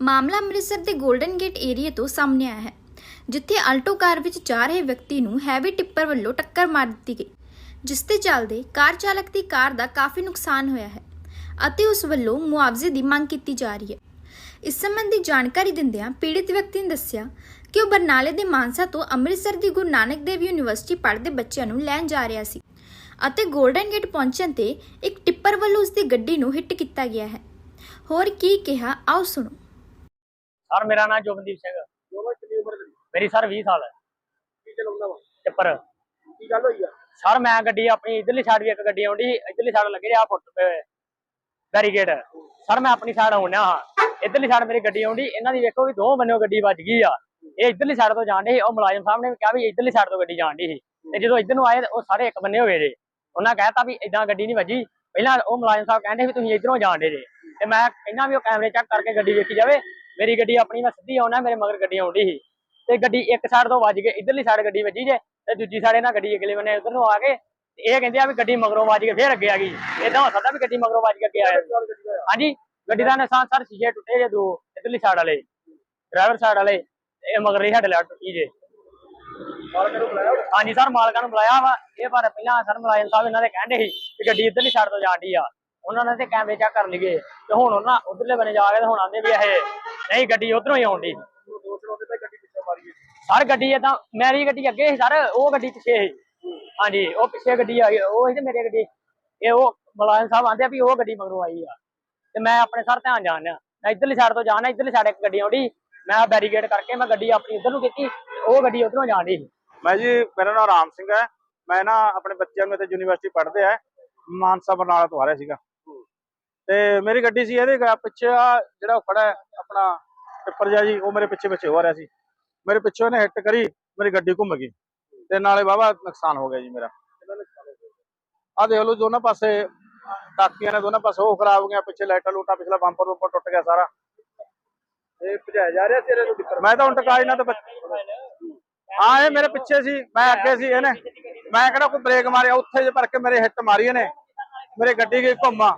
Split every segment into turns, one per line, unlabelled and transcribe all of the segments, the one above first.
ਮਾਮਲਾ ਅੰਮ੍ਰਿਤਸਰ ਦੇ golden gate area ਤੋਂ ਸਾਹਮਣੇ ਆਇਆ ਹੈ, ਜਿੱਥੇ ਆਲਟੋ ਕਾਰ ਵਿੱਚ ਜਾ ਰਹੇ ਵਿਅਕਤੀ ਨੂੰ ਹੈਵੀ ਟਿੱਪਰ ਵੱਲੋਂ ਟੱਕਰ ਮਾਰ ਦਿੱਤੀ ਗਈ, ਜਿਸ ਤੇ ਚੱਲਦੇ ਕਾਰ ਚਾਲਕ ਦੀ ਕਾਰ ਦਾ ਕਾਫੀ ਨੁਕਸਾਨ ਹੋਇਆ ਹੈ ਅਤੇ ਉਸ ਵੱਲੋਂ ਮੁਆਵਜ਼ੇ ਦੀ ਮੰਗ ਕੀਤੀ ਜਾ ਰਹੀ ਹੈ। ਇਸ ਸੰਬੰਧੀ ਜਾਣਕਾਰੀ ਦਿੰਦਿਆਂ ਪੀੜਿਤ ਵਿਅਕਤੀ ਨੇ ਦੱਸਿਆ ਕਿ ਉਹ ਬਰਨਾਲੇ ਦੇ ਮਾਨਸਾ ਤੋਂ ਅੰਮ੍ਰਿਤਸਰ ਦੀ ਗੁਰੂ ਨਾਨਕ ਦੇਵ ਯੂਨੀਵਰਸਿਟੀ ਪੜ੍ਹਦੇ ਬੱਚਿਆਂ ਨੂੰ ਲੈਣ ਜਾ ਰਿਹਾ ਸੀ ਅਤੇ 골ਡਨ ਗੇਟ ਪਹੁੰਚਣ ਤੇ ਇੱਕ ਟਿੱਪਰ ਵੱਲੋਂ ਉਸ ਦੀ ਗੱਡੀ ਨੂੰ ਹਿੱਟ ਕੀਤਾ ਗਿਆ ਹੈ। ਹੋਰ ਕੀ ਕਿਹਾ, ਆਓ ਸੁਣੋ।
ਸਰ ਮੇਰਾ ਨਾਮ ਜੋਬਨਦੀਪ ਸਿੰਘ।
ਦੋਵਾਂ ਕਿੰਨੀ ਉਮਰ ਦੀ
ਮੇਰੀ ਸਰ 20 ਸਾਲ ਹੈ।
ਕੀ ਚਲਾਉਂਦਾ ਵਾ?
ਟਿੱਪਰ
ਕੀ ਗੱਲ ਹੋਈ ਆ?
ਸਰ ਮੈਂ ਗੱਡੀ ਆਪਣੀ ਇਧਰਲੀ ਸਾਈਡ ਵੀ ਇੱਕ ਗੱਡੀ ਆਉਂਦੀ ਇਧਰਲੀ ਸਾਈਡ ਲੱਗੇ ਰਿਹਾ ਫੁੱਟ ਪਏ ਬੈਰੀਕੇਡ ਸਰ ਮੈਂ ਆਪਣੀ ਸਾਈਡ ਆਉਣਾ ਹਾਂ। ਇਧਰਲੀ ਸਾਈਡ ਮੇਰੀ ਗੱਡੀ ਆਉਂਦੀ ਇਹਨਾਂ ਦੀ ਵੇਖੋ ਵੀ ਦੋ ਬੰਨਿਓ ਗੱਡੀ ਵੱਜ ਗਈ ਆ। ਇਹ ਇਧਰਲੀ ਸਾਈਡ ਤੋਂ ਜਾਣ ਸੀ ਉਹ ਮੁਲਾਜ਼ਮ ਸਾਹਿਬ ਨੇ ਵੀ ਕਿਹਾ ਵੀ ਇਧਰਲੀ ਸਾਈਡ ਤੋਂ ਗੱਡੀ ਜਾਣ ਡਈ ਸੀ। ਤੇ ਜਦੋਂ ਇਧਰ ਨੂੰ ਆਏ ਉਹ ਸਾਰੇ ਇੱਕ ਬੰਨੇ ਹੋ ਗਏ ਜੇ। ਉਹਨਾਂ ਕਹਿਤਾ ਵੀ ਇਦਾਂ ਗੱਡੀ ਨਹੀਂ ਵੱਜੀ। ਪਹਿਲਾਂ ਉਹ ਮੁਲਾਜ਼ਮ ਸਾਹਿਬ ਕਹਿੰਦੇ ਵੀ ਤੁਸੀਂ ਇਧਰੋਂ ਜਾਣ ਡੇ ਜੇ। ਤੇ ਮੈਂ ਕਹਿੰਦਾ ਵੀ ਉਹ ਕੈਮਰੇ ਚੈੱਕ ਕਰਕੇ ਗੱਡੀ ਵੇਖੀ ਜਾਵੇ। ਮੇਰੀ ਗੱਡੀ ਆਪਣੀ ਮੈਂ ਸਿੱਧੀ ਆਉਣਾ ਮੇਰੇ ਮਗਰ ਗੱਡੀ ਆਉਂਦੀ ਸੀ। ਤੇ ਗੱਡੀ ਇੱਕ ਸਾਈਡ ਤੋਂ ਵੱਜ ਕੇ ਇਧਰਲੀ ਸਾਈਡ ਗੱਡੀ ਵੱਜੀ ਜੇ ਤੇ ਦੂਜੀ ਸਾਈਡ ਇਹਨਾਂ ਗੱਡੀ ਅਗਲੇ ਬੰਨੇ ਉਧਰ ਨੂੰ ਆ ਕੇ ਇਹ ਕਹਿੰਦੇ ਆ ਵੀ ਗੱਡੀ ਮਗਰੋਂ ਵੱਜ ਕੇ ਫੇਰ ਅੱਗੇ ਆ ਗਈ। ਇਦਾਂ ਹੋ ਸਕਦਾ ਵੀ ਗੱਡੀ ਮਗਰੋਂ ਵੱਜ ਕੇ ਅੱਗੇ ਆਇਆ ਹਾਂਜੀ ਗੱਡੀ ਦਾ ਨੁਕਸਾਨ ਸਰ ਸ਼ੀਸ਼ੇ ਟੁੱਟੇ ਜੇ ਦੋ ਇਧਰਲੀ ਸਾਈਡ ਵਾਲੇ ਡਰਾਈਵਰ ਸਾਈਡ ਵਾਲੇ ਇਹ ਮਗਰਲੀ ਸਾਡੇ ਲੱਟ ਟੁੱਟੀ ਜੇ? ਹਾਂਜੀ ਸਰ ਮਾਲਕਾਂ ਨੂੰ ਬੁਲਾਇਆ ਵਾ। ਇਹ ਪਰ ਪਹਿਲਾਂ ਸਰ ਮੁਲਾਜ਼ਮ ਸਾਹਿਬ ਇਹਨਾਂ ਦੇ ਕਹਿੰਦੇ ਸੀ ਕਿ ਗੱਡੀ ਇੱਧਰਲੀ ਸਾਈਡ ਤੋਂ ਜਾਂਦੀ ਆ। ਉਹਨਾਂ ਨੇ ਤੇ ਕੈਮਰੇ ਚੈੱਕ ਕਰ ਲਈਏ। ਤੇ ਹੁਣ ਉਹਨਾਂ ਉਧਰਲੇ ਬੰਨੇ ਜਾ ਕੇ ਤੇ ਹੁਣ ਆਂਦੇ ਵੀ ਇਹ। ਨਹੀਂ, ਗੱਡੀ ਉਧਰੋਂ ਹੀ ਆਉਂਦੀ।
ਉਹ
ਸਰ, ਗੱਡੀ ਏਦਾਂ ਮੇਰੀ ਗੱਡੀ ਅੱਗੇ ਸੀ ਸਰ, ਉਹ ਗੱਡੀ ਪਿੱਛੇ ਸੀ। ਹਾਂਜੀ, ਉਹ ਪਿੱਛੇ ਗੱਡੀ ਆ ਗਈ ਉਹ ਸੀ ਤੇ ਗੱਡੀ। ਇਹ ਉਹ ਮੁਲਾਜ਼ਮ ਸਾਹਿਬ ਆਂਦੇ ਆ ਵੀ ਉਹ ਗੱਡੀ ਮਗਰੋਂ ਆਈ ਆ। ਤੇ ਮੈਂ ਆਪਣੇ ਸਰ ਧਿਆਨ ਜਾਣਿਆ ਮੈਂ ਇੱਧਰਲੀ ਸਾਈਡ ਤੋਂ ਜਾਣਾ, ਇੱਧਰਲੀ ਸਾਈਡ ਇੱਕ ਗੱਡੀ ਆਉਂਦੀ। ਮੈਂ ਬੈਰੀਕੇਡ ਕਰਕੇ ਮੈਂ ਗੱਡੀ ਆਪਣੀ ਇੱਧਰ ਨੂੰ ਕੀਤੀ ਤੇ ਉਹ ਗੱਡੀ ਉਧਰੋਂ ਜਾਂਦੀ ਸੀ
ਮੈਂ ਜੀ, ਮੇਰਾ ਨਾਮ ਰਾਮ ਸਿੰਘ ਹੈ। ਮੈਂ ਨਾ ਆਪਣੇ ਬੱਚਿਆਂ ਨੂੰ ਇੱਥੇ ਯੂਨੀਵਰਸਿਟੀ ਪੜ੍ਹਦੇ ਆ। ਮਾਨਸਾ ਬਰਨਾਲਾ ਤੋਂ ਆ ਰਿਹਾ ਸੀਗਾ। ਤੇ ਮੇਰੀ ਗੱਡੀ ਸੀ ਇਹਦੇ ਪਿੱਛੇ ਆ ਜਿਹੜਾ ਖੜਾ ਆਪਣਾ ਟਿੱਪਰ ਜਿਹਾ ਜੀ ਉਹ ਮੇਰੇ ਪਿੱਛੇ ਪਿੱਛੇ ਹੋ ਰਿਹਾ ਸੀ। ਮੇਰੇ ਪਿੱਛੇ ਉਹਨੇ ਹਿੱਟ ਕਰੀ ਮੇਰੀ ਗੱਡੀ ਘੁੰਮ ਗਈ। ਤੇ ਨਾਲੇ ਵਾਹਵਾ ਨੁਕਸਾਨ ਹੋ ਗਿਆ ਜੀ ਮੇਰਾ। ਆ ਦੇਖ ਲਓ ਦੋਨਾਂ ਪਾਸੇ ਟਾਕੀਆਂ ਨੇ ਦੋਨਾਂ ਪਾਸੇ ਉਹ ਖਰਾਬ ਹੋ ਗਿਆ ਪਿੱਛੇ ਲਾਈਟਾਂ ਲੂਟਾਂ ਪਿਛਲਾ ਬੰਪਰ ਉੱਪਰ ਟੁੱਟ ਗਿਆ ਸਾਰਾ।
ਇਹ ਭਜਾਇਆ ਜਾ ਰਿਹਾ ਸੀ ਇਹਨਾਂ ਨੂੰ ਟਿੱਪਰ?
ਮੈਂ ਤਾਂ ਹੁਣ ਟਕਾ ਇਹਨਾਂ ਤੋਂ ਹਾਂ ਇਹ ਮੇਰੇ ਪਿੱਛੇ ਸੀ ਮੈਂ ਅੱਗੇ ਸੀ ਇਹਨੇ। ਮੈਂ ਕਿਹੜਾ ਕੋਈ ਬ੍ਰੇਕ ਮਾਰਿਆ ਉੱਥੇ ਜੇ ਭਰ ਕੇ ਮੇਰੇ ਹਿੱਟ ਮਾਰੀ ਇਹਨੇ। ਮੇਰੇ ਗੱਡੀ ਗਈ ਘੁੰਮਾ।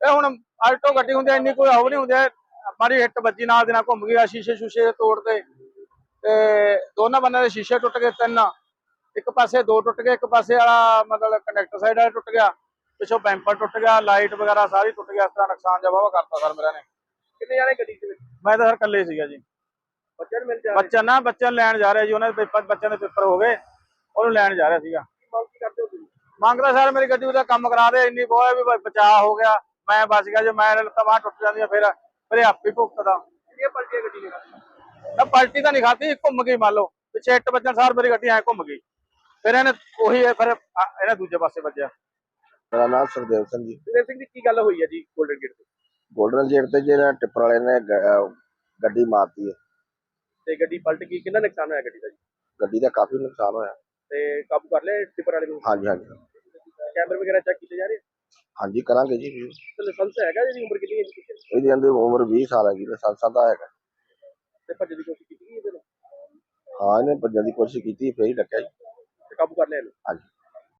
ਇਹ ਹੁਣ ਆਲਟੋ ਗੱਡੀ ਹੁੰਦੀ ਇੰਨੀ ਕੋਈ ਆਉ ਨਹੀਂ ਹੁੰਦੀ ਮਾਰੀ ਹਿੱਟ ਵੱਜੀ ਨਾਲ ਦੇ ਨਾਲ ਘੁੰਮ ਗਈ ਆ ਸ਼ੀਸ਼ੇ ਸ਼ੂਸ਼ੇ ਤੋੜਦੇ ਤੇ। ਦੋਨਾਂ ਬੰਨਿਆਂ ਦੇ ਸ਼ੀਸ਼ੇ ਟੁੱਟ ਗਏ ਤਿੰਨ। ਇੱਕ ਪਾਸੇ ਦੋ ਟੁੱਟ ਗਏ ਇੱਕ ਪਾਸੇ ਵਾਲਾ ਮਤਲਬ ਕਨੈਕਟਰ ਸਾਈਡ ਵਾਲਾ ਟੁੱਟ ਗਿਆ। ਪਿੱਛੋਂ ਬੈਂਪਰ ਟੁੱਟ ਗਿਆ ਲਾਈਟ ਵਗੈਰਾ ਸਾਰੀ ਟੁੱਟ ਗਿਆ ਇਸ ਤਰ੍ਹਾਂ ਨੁਕਸਾਨ ਜਿਹਾ ਵਾਹਵਾ ਕਰਤਾ ਸਰ ਮੇਰਾ ਨੇ।
ਕਿੰਨੇ ਜਾਣੇ ਗੱਡੀ ਵਿੱਚ?
ਮੈਂ ਤਾਂ ਸਰ ਇਕੱਲੇ ਸੀਗਾ ਜੀ।
ਬੱਚਿਆਂ ਨੂੰ ਮਿਲ ਜਾ
ਬੱਚਾ ਨਾ ਬੱਚਾ ਲੈਣ ਜਾ ਰਿਹਾ ਜੀ ਉਹਨਾਂ ਦੇ ਪੇਪਰ ਬੱਚਿਆਂ ਦੇ ਪੇਪਰ ਹੋ ਗਏ। ਉਹਨੂੰ ਲੈਣ ਜਾ ਰਿਹਾ ਸੀਗਾ।
ਮੰਗ ਕੀ ਕਰਦੇ ਹੋ ਤੁਸੀਂ?
ਮੰਗਦਾ ਸਰ ਮੇਰੀ ਗੱਡੀ ਦਾ ਕੰਮ ਕਰਾ ਦੇ ਇੰਨੀ ਬੋਏ ਵੀ ਬਚਾਅ ਹੋ ਗਿਆ। ਮੈਂ ਬਚ ਗਿਆ ਜੇ ਮੈਂ ਲੱਤਾਂ ਬਾਂਹ ਟੁੱਟ ਜਾਂਦੀਆਂ ਫਿਰ ਫਿਰ ਇਹ ਆਪੇ ਭੁਗਤਦਾ।
ਕਿਹੜੀਆਂ ਪਲਟੀਆਂ ਗੱਡੀ ਨੇ
ਮੈਂ ਪਲਟੀ ਤਾਂ ਨਹੀਂ ਖਾਧੀ ਘੁੰਮ ਗਈ ਮੰਨ ਲਓ ਪਿੱਛੇ ਇੱਟ ਵੱਜਣ ਸਾਰ ਮੇਰੀ ਗੱਡੀ ਐ ਘੁੰਮ ਗਈ। ਫਿਰ ਇਹਨੇ ਉਹੀ ਫਿਰ ਇਹਨੇ ਦੂਜੇ ਪਾਸੇ ਵੱਜਿਆ।
ਮੇਰਾ ਨਾਮ ਸੁਖਦੇਵ ਸਿੰਘ ਜੀ।
ਸੁਖਦੇਵ ਸਿੰਘ ਜੀ ਕੀ ਗੱਲ ਹੋਈ ਹੈ ਜੀ 골ਡਨ ਗੇਟ ਤੇ?
ਗੋਲਡਨ ਜੇਟ ਤੇ ਜਿਹੜਾ ਟਿੱਪਰ ਵਾਲੇ ਨੇ ਗੱਡੀ ਮਾਰਤੀ ਹੈ।
ਤੇ ਗੱਡੀ ਪਲਟ ਗਈ ਕਿੰਨਾ ਨੁਕਸਾਨ ਹੋਇਆ ਗੱਡੀ ਦਾ ਜੀ?
ਗੱਡੀ ਦਾ ਕਾਫੀ ਨੁਕਸਾਨ ਹੋਇਆ।
ਤੇ ਕਾਬੂ ਕਰ ਲਿਆ ਟਿੱਪਰ ਵਾਲੇ ਨੂੰ?
ਹਾਂਜੀ ਹਾਂਜੀ।
ਕੈਮਰੇ ਵਗੈਰਾ ਚੈੱਕ ਕੀਤੇ ਜਾ ਰਹੇ
ਹਾਂਜੀ ਕਰਾਂਗੇ ਜੀ।
ਤੇ ਲਾਇਸੈਂਸ ਹੈਗਾ ਜਿਹਦੀ ਉਮਰ ਕਿੰਨੀ ਹੈ ਜੀ?
ਇਹਦੀ ਅੰਦਰ ਉਮਰ 20 ਸਾਲ ਹੈਗੀ ਲਾਇਸੈਂਸਾਂ ਦਾ ਹੈਗਾ।
ਤੇ ਭੱਜ ਦੀ ਕੋਸ਼ਿਸ਼ ਕੀਤੀ ਗਈ ਇਹਦੇ ਨਾਲ?
ਹਾਂ ਇਹਨੇ ਭੱਜਣ ਦੀ ਕੋਸ਼ਿਸ਼ ਕੀਤੀ ਫੇਰ ਹੀ ਡੱਕਿਆ ਜੀ।
ਤੇ ਕਾਬੂ ਕਰ ਲਿਆ ਇਹਨੂੰ?
ਹਾਂਜੀ।